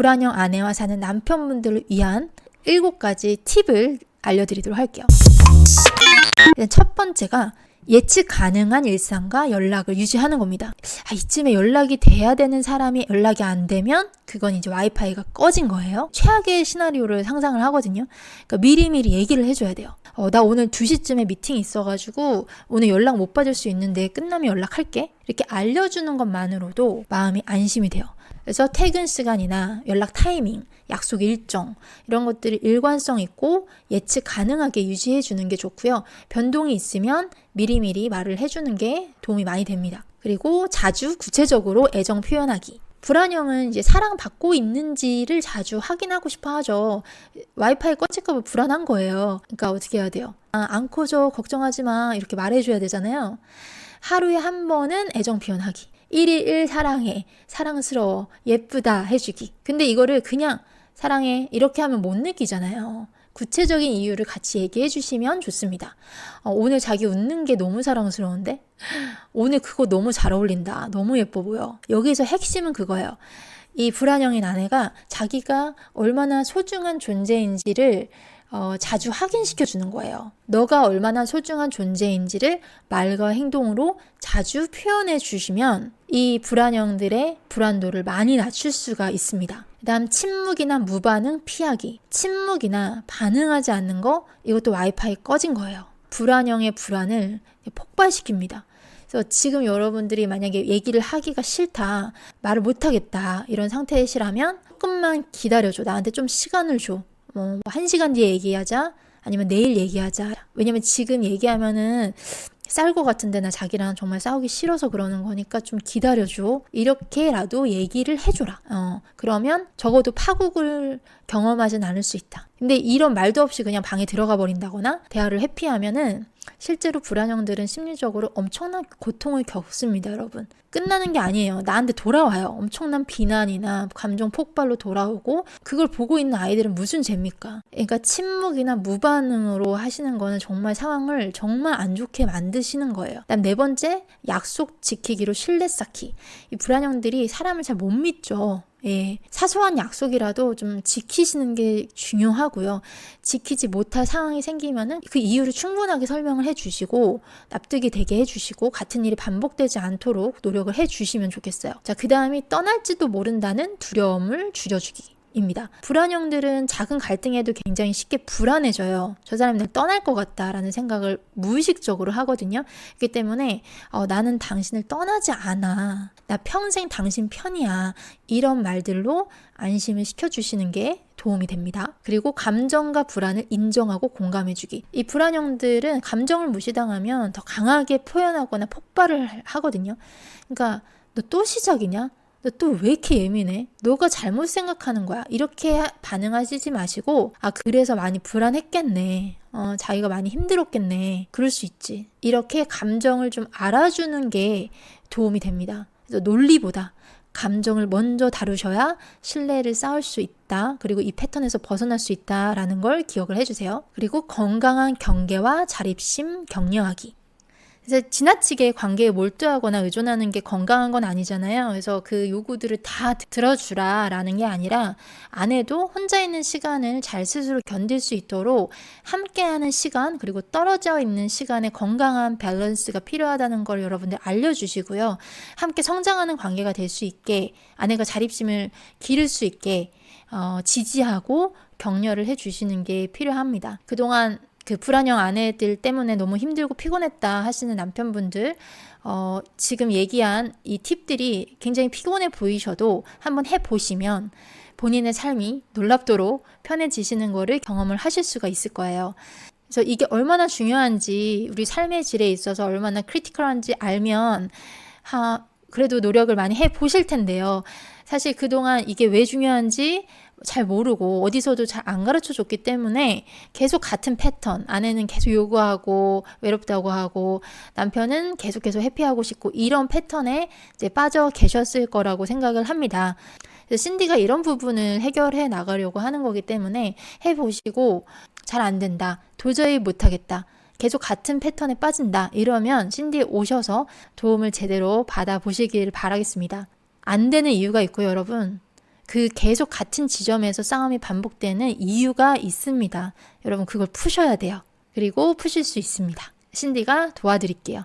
불안형 아내와 사는 남편분들을 위한 7가지 팁을 알려드리도록 할게요. 첫 번째가 예측 가능한 일상과 연락을 유지하는 겁니다. 아, 이쯤에 연락이 돼야 되는 사람이 연락이 안 되면 그건 이제 와이파이가 꺼진 거예요. 최악의 시나리오를 상상을 하거든요. 그러니까 미리미리 얘기를 해줘야 돼요. 어, 나 오늘 2시쯤에 미팅 있어가지고 오늘 연락 못 받을 수 있는데 끝나면 연락할게. 이렇게 알려주는 것만으로도 마음이 안심이 돼요. 그래서 퇴근 시간이나 연락 타이밍, 약속 일정 이런 것들을 일관성 있고 예측 가능하게 유지해 주는 게 좋고요. 변동이 있으면 미리미리 말을 해 주는 게 도움이 많이 됩니다. 그리고 자주 구체적으로 애정 표현하기. 불안형은 이제 사랑받고 있는지를 자주 확인하고 싶어 하죠. 와이파이 꺼질까봐 불안한 거예요. 그러니까 어떻게 해야 돼요? 아, 안 커져. 걱정하지 마. 이렇게 말해줘야 되잖아요. 하루에 한 번은 애정 표현하기. 1일 1 사랑해. 사랑스러워. 예쁘다. 해주기. 근데 이거를 그냥 사랑해. 이렇게 하면 못 느끼잖아요. 구체적인 이유를 같이 얘기해 주시면 좋습니다. 어, 오늘 자기 웃는 게 너무 사랑스러운데? 오늘 그거 너무 잘 어울린다. 너무 예뻐 보여. 여기서 핵심은 그거예요. 이 불안형인 아내가 자기가 얼마나 소중한 존재인지를 어, 자주 확인시켜 주는 거예요. 너가 얼마나 소중한 존재인지를 말과 행동으로 자주 표현해 주시면 이 불안형들의 불안도를 많이 낮출 수가 있습니다. 그 다음 침묵이나 무반응 피하기. 침묵이나 반응하지 않는 거 이것도 와이파이 꺼진 거예요. 불안형의 불안을 폭발시킵니다. 그래서 지금 여러분들이 만약에 얘기를 하기가 싫다, 말을 못하겠다, 이런 상태시라면 조금만 기다려줘. 나한테 좀 시간을 줘. 뭐, 한 시간 뒤에 얘기하자. 아니면 내일 얘기하자. 왜냐면 지금 얘기하면은 쌀 것 같은데 나 자기랑 정말 싸우기 싫어서 그러는 거니까 좀 기다려줘. 이렇게라도 얘기를 해줘라. 어, 그러면 적어도 파국을 경험하진 않을 수 있다. 근데 이런 말도 없이 그냥 방에 들어가 버린다거나 대화를 회피하면은 실제로 불안형들은 심리적으로 엄청난 고통을 겪습니다, 여러분. 끝나는 게 아니에요. 나한테 돌아와요. 엄청난 비난이나 감정 폭발로 돌아오고 그걸 보고 있는 아이들은 무슨 죄입니까? 그러니까 침묵이나 무반응으로 하시는 거는 정말 상황을 정말 안 좋게 만드시는 거예요. 그다음 네 번째, 약속 지키기로 신뢰 쌓기. 이 불안형들이 사람을 잘 못 믿죠. 예, 사소한 약속이라도 좀 지키시는 게 중요하고요. 지키지 못할 상황이 생기면은 그 이유를 충분하게 설명을 해 주시고 납득이 되게 해 주시고 같은 일이 반복되지 않도록 노력을 해 주시면 좋겠어요. 자, 그 다음이 떠날지도 모른다는 두려움을 줄여주기. 입니다. 불안형들은 작은 갈등에도 굉장히 쉽게 불안해져요. 저 사람이 날 떠날 것 같다라는 생각을 무의식적으로 하거든요. 그렇기 때문에 어, 나는 당신을 떠나지 않아. 나 평생 당신 편이야. 이런 말들로 안심을 시켜주시는 게 도움이 됩니다. 그리고 감정과 불안을 인정하고 공감해주기. 이 불안형들은 감정을 무시당하면 더 강하게 표현하거나 폭발을 하거든요. 그러니까 너 또 시작이냐? 너 또 왜 이렇게 예민해? 너가 잘못 생각하는 거야. 이렇게 반응하시지 마시고, 아, 그래서 많이 불안했겠네. 어, 자기가 많이 힘들었겠네. 그럴 수 있지. 이렇게 감정을 좀 알아주는 게 도움이 됩니다. 그래서 논리보다 감정을 먼저 다루셔야 신뢰를 쌓을 수 있다. 그리고 이 패턴에서 벗어날 수 있다라는 걸 기억을 해주세요. 그리고 건강한 경계와 자립심 격려하기. 그래서 지나치게 관계에 몰두하거나 의존하는 게 건강한 건 아니잖아요. 그래서 그 요구들을 다 들어주라 라는 게 아니라 아내도 혼자 있는 시간을 잘 스스로 견딜 수 있도록 함께하는 시간 그리고 떨어져 있는 시간에 건강한 밸런스가 필요하다는 걸 여러분들 알려주시고요. 함께 성장하는 관계가 될 수 있게 아내가 자립심을 기를 수 있게 어, 지지하고 격려를 해주시는 게 필요합니다. 그동안 그 불안형 아내들 때문에 너무 힘들고 피곤했다 하시는 남편분들, 어, 지금 얘기한 이 팁들이 굉장히 피곤해 보이셔도 한번 해보시면 본인의 삶이 놀랍도록 편해지시는 거를 경험을 하실 수가 있을 거예요. 그래서 이게 얼마나 중요한지, 우리 삶의 질에 있어서 얼마나 크리티컬한지 알면, 하, 그래도 노력을 많이 해 보실 텐데요. 사실 그동안 이게 왜 중요한지 잘 모르고 어디서도 잘 안 가르쳐 줬기 때문에 계속 같은 패턴, 아내는 계속 요구하고 외롭다고 하고 남편은 계속 계속 해피하고 싶고 이런 패턴에 이제 빠져 계셨을 거라고 생각을 합니다. 신디가 이런 부분을 해결해 나가려고 하는 거기 때문에 해보시고 잘 안 된다. 도저히 못하겠다. 계속 같은 패턴에 빠진다. 이러면 신디에 오셔서 도움을 제대로 받아보시길 바라겠습니다. 안 되는 이유가 있고 여러분. 그 계속 같은 지점에서 싸움이 반복되는 이유가 있습니다. 여러분 그걸 푸셔야 돼요. 그리고 푸실 수 있습니다. 신디가 도와드릴게요.